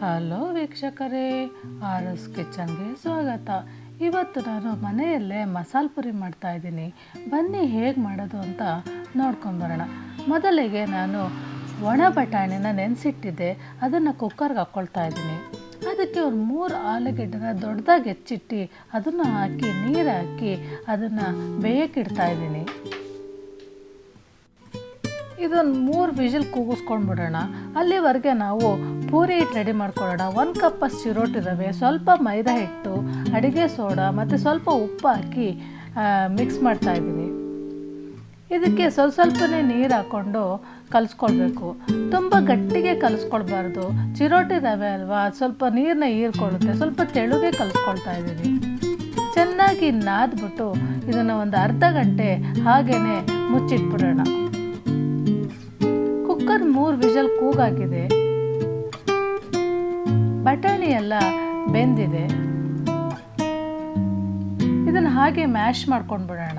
Hello ವೀಕ್ಷಕರೇ R S ಕಿಚನ್ಗೆ ಸ್ವಾಗತ. ಇವತ್ತು ನಾನು ಮನೆಯಲ್ಲೇ ಮಸಾಲೆ ಪುರಿ ಮಾಡ್ತಾ ಇದ್ದೀನಿ. ಬನ್ನಿ ಹೇಗೆ ಮಾಡೋದು ಅಂತ ನೋಡ್ಕೊಂಬರೋಣ ಮೊದಲಿಗೆ ನಾನು ಒಣ ಬಟಾಣಿನ ನೆನೆಸಿಟ್ಟಿದ್ದೆ. ಅದನ್ನು ಕುಕ್ಕರ್ಗೆ ಹಾಕ್ಕೊಳ್ತಾ ಇದ್ದೀನಿ. ಅದಕ್ಕೆ ಒಂದು ಮೂರು ಆಲೂಗೆಡ್ಡೆನ ದೊಡ್ಡದಾಗಿ ಹೆಚ್ಚಿಟ್ಟು ಅದನ್ನು ಹಾಕಿ, ನೀರು ಹಾಕಿ ಅದನ್ನು ಬೇಯಕ್ಕಿಡ್ತಾ ಇದ್ದೀನಿ. ಇದೊಂದು ಮೂರು ವಿಜಿಲ್ ಕೂಗಿಸ್ಕೊಂಡ್ಬಿಡೋಣ. ಅಲ್ಲಿವರೆಗೆ ನಾವು ಪೂರಿ ಹಿಟ್ಟು ರೆಡಿ ಮಾಡ್ಕೊಳ್ಳೋಣ. ಒಂದು ಕಪ್ಪಷ್ಟು ಚಿರೋಟಿ ರವೆ, ಸ್ವಲ್ಪ ಮೈದಾ ಹಿಟ್ಟು, ಅಡುಗೆ ಸೋಡಾ ಮತ್ತು ಸ್ವಲ್ಪ ಉಪ್ಪು ಹಾಕಿ ಮಿಕ್ಸ್ ಮಾಡ್ತಾ ಇದ್ದೀನಿ. ಇದಕ್ಕೆ ಸ್ವಲ್ಪ ಸ್ವಲ್ಪನೇ ನೀರು ಹಾಕ್ಕೊಂಡು ಕಲಿಸ್ಕೊಳ್ಬೇಕು. ತುಂಬ ಗಟ್ಟಿಗೆ ಕಲಿಸ್ಕೊಳ್ಬಾರ್ದು. ಚಿರೋಟಿ ರವೆ ಅಲ್ವಾ, ಸ್ವಲ್ಪ ನೀರನ್ನ ಹೀರ್ಕೊಳ್ಳುತ್ತೆ. ಸ್ವಲ್ಪ ತೆಳುಗೆ ಕಲಿಸ್ಕೊಳ್ತಾ ಇದ್ದೀನಿ. ಚೆನ್ನಾಗಿ ನಾದ್ಬಿಟ್ಟು ಇದನ್ನು ಒಂದು ಅರ್ಧ ಗಂಟೆ ಹಾಗೆಯೇ ಮುಚ್ಚಿಟ್ಬಿಡೋಣ. ಕುಕ್ಕರ್ ಮೂರು ವಿಷಲ್ ಬಟಾಣಿ ಎಲ್ಲ ಬೆಂದಿದೆ. ಇದನ್ನು ಹಾಗೆ ಮ್ಯಾಶ್ ಮಾಡ್ಕೊಂಡು ಬಿಡೋಣ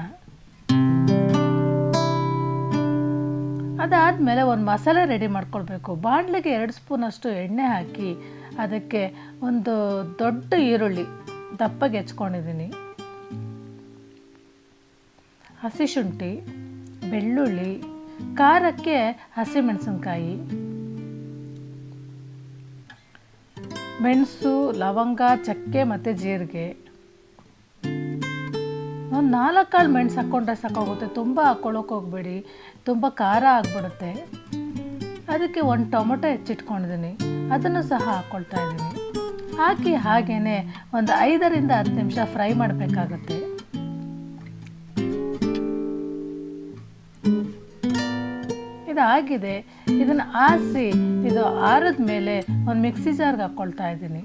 ಅದಾದಮೇಲೆ ಒಂದು ಮಸಾಲೆ ರೆಡಿ ಮಾಡ್ಕೊಳ್ಬೇಕು. ಬಾಣಲೆಗೆ ಎರಡು ಸ್ಪೂನಷ್ಟು ಎಣ್ಣೆ ಹಾಕಿ ಅದಕ್ಕೆ ಒಂದು ದೊಡ್ಡ ಈರುಳ್ಳಿ ದಪ್ಪಗೆ ಹೆಚ್ಕೊಂಡಿದ್ದೀನಿ. ಹಸಿ ಶುಂಠಿ, ಬೆಳ್ಳುಳ್ಳಿ, ಖಾರಕ್ಕೆ ಹಸಿಮೆಣಸಿನ್ಕಾಯಿ. ಮೆಣಸು, ಲವಂಗ, ಚಕ್ಕೆ ಮತ್ತು ಜೀರಿಗೆ. ಒಂದು ನಾಲ್ಕು ಕಾಳು ಮೆಣಸು ಹಾಕ್ಕೊಂಡ್ರೆ ಸಾಕಾಗುತ್ತೆ. ತುಂಬ ಹಾಕ್ಕೊಳ್ಳೋಕೆ ಹೋಗ್ಬೇಡಿ. ತುಂಬ ಖಾರ ಆಗಿಬಿಡುತ್ತೆ. ಅದಕ್ಕೆ ಒಂದು ಟೊಮೊಟೊ ಹೆಚ್ಚಿಟ್ಕೊಂಡಿದ್ದೀನಿ. ಅದನ್ನು ಸಹ ಹಾಕ್ಕೊಳ್ತಾ ಇದ್ದೀನಿ. ಹಾಕಿ ಹಾಗೇ ಒಂದು ಐದರಿಂದ ಹತ್ತು ನಿಮಿಷ ಫ್ರೈ ಮಾಡಬೇಕಾಗತ್ತೆ. ಇದಾಗಿದೆ ಇದನ್ನು ಆರಿಸಿ, ಇದು ಆರಿದ ಮೇಲೆ ಒಂದು ಮಿಕ್ಸಿ ಜಾರ್ಗೆ ಹಾಕ್ಕೊಳ್ತಾ ಇದ್ದೀನಿ.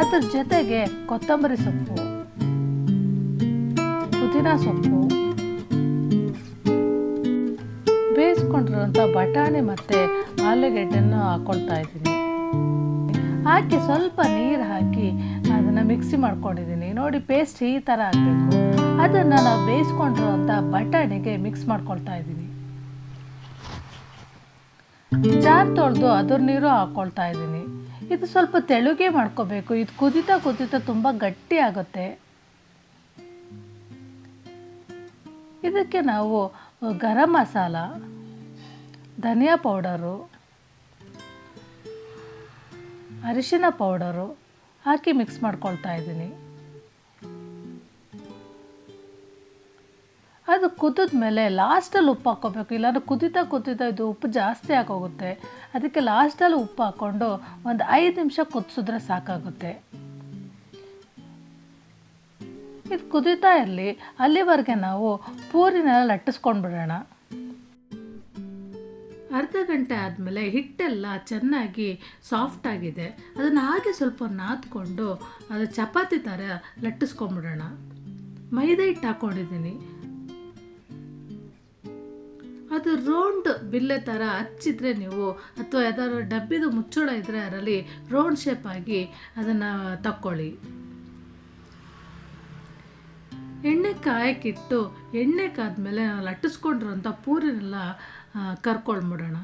ಅದ್ರ ಜೊತೆಗೆ ಕೊತ್ತಂಬರಿ ಸೊಪ್ಪು, ಪುದೀನ ಸೊಪ್ಪು ಬೇಯಿಸ್ಕೊಂಡಿರುವಂಥ ಬಟಾಣಿ ಮತ್ತು ಆಲೂಗೆಡ್ಡೆಯನ್ನು ಹಾಕ್ಕೊಳ್ತಾ ಇದ್ದೀನಿ. ಹಾಕಿ ಸ್ವಲ್ಪ ನೀರು ಹಾಕಿ ಅದನ್ನು ಮಿಕ್ಸಿ ಮಾಡ್ಕೊಂಡಿದ್ದೀನಿ. ನೋಡಿ ಪೇಸ್ಟ್ ಈ ಥರ ಆಗಬೇಕು. ಅದನ್ನು ನಾವು ಬೇಯಿಸ್ಕೊಂಡಿರುವಂಥ ಬಟಾಣಿಗೆ ಮಿಕ್ಸ್ ಮಾಡ್ಕೊಳ್ತಾ ಇದ್ದೀನಿ. ಜಾರ್ ತೊಳೆದು ಅದ್ರ ನೀರು ಹಾಕ್ಕೊಳ್ತಾ ಇದ್ದೀನಿ. ಇದು ಸ್ವಲ್ಪ ತೆಳುಗೆ ಮಾಡ್ಕೋಬೇಕು. ಇದು ಕುದಿತಾ ಕುದಿತಾ ತುಂಬ ಗಟ್ಟಿ ಆಗುತ್ತೆ. ಇದಕ್ಕೆ ನಾವು ಗರಂ ಮಸಾಲ, ಧನಿಯಾ ಪೌಡರು, ಅರಿಶಿನ ಪೌಡರು ಹಾಕಿ ಮಿಕ್ಸ್ ಮಾಡ್ಕೊಳ್ತಾ ಇದ್ದೀನಿ. ಅದು ಕುದಿದ ಮೇಲೆ ಲಾಸ್ಟಲ್ಲಿ ಉಪ್ಪು ಹಾಕ್ಕೋಬೇಕು. ಇಲ್ಲಾಂದ್ರೆ ಕುದಿತಾ ಕುದಿತಾ ಇದು ಉಪ್ಪು ಜಾಸ್ತಿ ಆಗೋಗುತ್ತೆ. ಅದಕ್ಕೆ ಲಾಸ್ಟಲ್ಲಿ ಉಪ್ಪು ಹಾಕ್ಕೊಂಡು ಒಂದು ಐದು ನಿಮಿಷ ಕುದಿಸಿದ್ರೆ ಸಾಕಾಗುತ್ತೆ. ಇದು ಕುದೀತಾ ಇರಲಿ, ಅಲ್ಲಿವರೆಗೆ ನಾವು ಪೂರಿನೆಲ್ಲ ಲಟ್ಟಿಸ್ಕೊಂಡು ಬಿಡೋಣ. ಅರ್ಧ ಗಂಟೆ ಆದಮೇಲೆ ಹಿಟ್ಟೆಲ್ಲ ಚೆನ್ನಾಗಿ ಸಾಫ್ಟ್ ಆಗಿದೆ. ಅದನ್ನು ಹಾಗೆ ಸ್ವಲ್ಪ ನಾದ್ಕೊಂಡು ಅದು ಚಪಾತಿ ಥರ ಲಟ್ಟಿಸ್ಕೊಂಬಿಡೋಣ ಮೈದಾ ಹಿಟ್ಟು ಹಾಕ್ಕೊಂಡಿದ್ದೀನಿ ಅದು ರೌಂಡ್ ಬಿಲ್ಲೆ ಥರ ಹಚ್ಚಿದ್ರೆ ನೀವು, ಅಥವಾ ಯಾವ್ದಾದ್ರು ಡಬ್ಬಿದು ಮುಚ್ಚಳ ಇದ್ದರೆ ಅದರಲ್ಲಿ ರೌಂಡ್ ಶೇಪ್ ಆಗಿ ಅದನ್ನು ತಕ್ಕೊಳ್ಳಿ. ಎಣ್ಣೆ ಕಾಯಕ್ಕಿಟ್ಟು ಎಣ್ಣೆ ಕಾದ್ಮೇಲೆ ನಾವು ಲಟ್ಟಿಸ್ಕೊಂಡಿರೋಂಥ ಪೂರಿನೆಲ್ಲ ಕರ್ಕೊಳ್ಬಿಡೋಣ.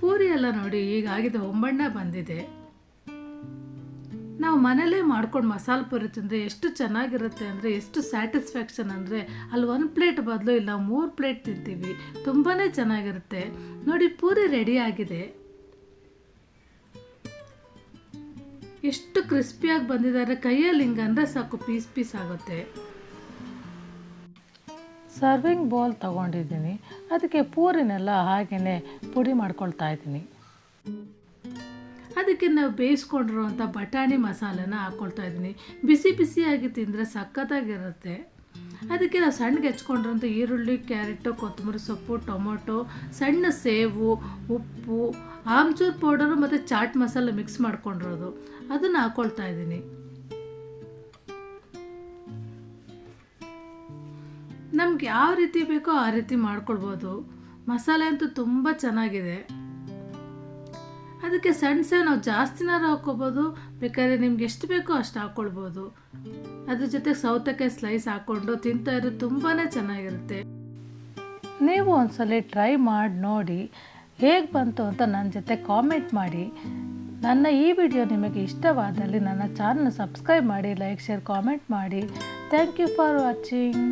ಪೂರಿ ಎಲ್ಲ ನೋಡಿ ಈಗ ಆಗಿದೆ ಒಂಬಣ್ಣ ಬಂದಿದೆ. ನಾವು ಮನೇಲೇ ಮಾಡ್ಕೊಂಡು ಮಸಾಲೆ ಪೂರಿ ತಿಂದರೆ ಎಷ್ಟು ಚೆನ್ನಾಗಿರುತ್ತೆ ಅಂದರೆ, ಎಷ್ಟು ಸ್ಯಾಟಿಸ್ಫ್ಯಾಕ್ಷನ್ ಅಂದರೆ, ಅಲ್ಲಿ ಒಂದು ಪ್ಲೇಟ್ ಬದಲು ಇಲ್ಲ, ಮೂರು ಪ್ಲೇಟ್ ತಿಂತೀವಿ. ತುಂಬಾ ಚೆನ್ನಾಗಿರುತ್ತೆ. ನೋಡಿ, ಪೂರಿ ರೆಡಿ ಆಗಿದೆ. ಎಷ್ಟು ಕ್ರಿಸ್ಪಿಯಾಗಿ ಬಂದಿದ್ದಾರೆ. ಕೈಯಲ್ಲಿ ಹಿಂಗೆ ಅಂದರೆ ಸಾಕು, ಪೀಸ್ ಪೀಸ್ ಆಗುತ್ತೆ. ಸರ್ವಿಂಗ್ ಬೌಲ್ ತಗೊಂಡಿದ್ದೀನಿ. ಅದಕ್ಕೆ ಪೂರಿನೆಲ್ಲ ಹಾಗೆಯೇ ಪುಡಿ ಮಾಡ್ಕೊಳ್ತಾ ಇದ್ದೀನಿ. ಅದಕ್ಕೆ ನಾವು ಬೇಯಿಸ್ಕೊಂಡಿರುವಂಥ ಬಟಾಣಿ ಮಸಾಲೆನ ಹಾಕ್ಕೊಳ್ತಾ ಇದ್ದೀನಿ. ಬಿಸಿ ಬಿಸಿಯಾಗಿ ತಿಂದರೆ ಸಖತ್ತಾಗಿರುತ್ತೆ. ಅದಕ್ಕೆ ನಾವು ಸಣ್ಣಗೆ ಹೆಚ್ಕೊಂಡಿರೋಂಥ ಈರುಳ್ಳಿ, ಕ್ಯಾರೆಟು, ಕೊತ್ತಂಬರಿ ಸೊಪ್ಪು, ಟೊಮೊಟೊ, ಸಣ್ಣ ಸೇವು, ಉಪ್ಪು, ಆಮ್ಚೂರ್ ಪೌಡರು ಮತ್ತು ಚಾಟ್ ಮಸಾಲೆ ಮಿಕ್ಸ್ ಮಾಡ್ಕೊಂಡಿರೋದು. ಅದನ್ನು ಹಾಕ್ಕೊಳ್ತಾ ಇದ್ದೀನಿ. ನಮ್ಗೆ ಯಾವ ರೀತಿ ಬೇಕೋ ಆ ರೀತಿ ಮಾಡ್ಕೊಳ್ಬೋದು. ಮಸಾಲೆ ಅಂತೂ ತುಂಬ ಚೆನ್ನಾಗಿದೆ. ಅದಕ್ಕೆ ಸಣ್ಣ ಸಣ್ಣ ನಾವು ಜಾಸ್ತಿನಾರು ಹಾಕ್ಕೋಬೋದು. ಬೇಕಾದ್ರೆ ನಿಮ್ಗೆ ಎಷ್ಟು ಬೇಕೋ ಅಷ್ಟು ಹಾಕ್ಕೊಳ್ಬೋದು. ಅದ್ರ ಜೊತೆ ಸೌತೆಕಾಯಿ ಸ್ಲೈಸ್ ಹಾಕ್ಕೊಂಡು ತಿಂತಾ ಇರೋದು ತುಂಬಾ ಚೆನ್ನಾಗಿರುತ್ತೆ. ನೀವು ಒಂದ್ಸಲ ಟ್ರೈ ಮಾಡಿ ನೋಡಿ ಹೇಗೆ ಬಂತು ಅಂತ ನನ್ನ ಜೊತೆ ಕಾಮೆಂಟ್ ಮಾಡಿ. ನನ್ನ ಈ ವಿಡಿಯೋ ನಿಮಗೆ ಇಷ್ಟವಾದಲ್ಲಿ ನನ್ನ ಚಾನಲ್ ಸಬ್ಸ್ಕ್ರೈಬ್ ಮಾಡಿ ಲೈಕ್ ಶೇರ್ ಕಾಮೆಂಟ್ ಮಾಡಿ. Thank you for watching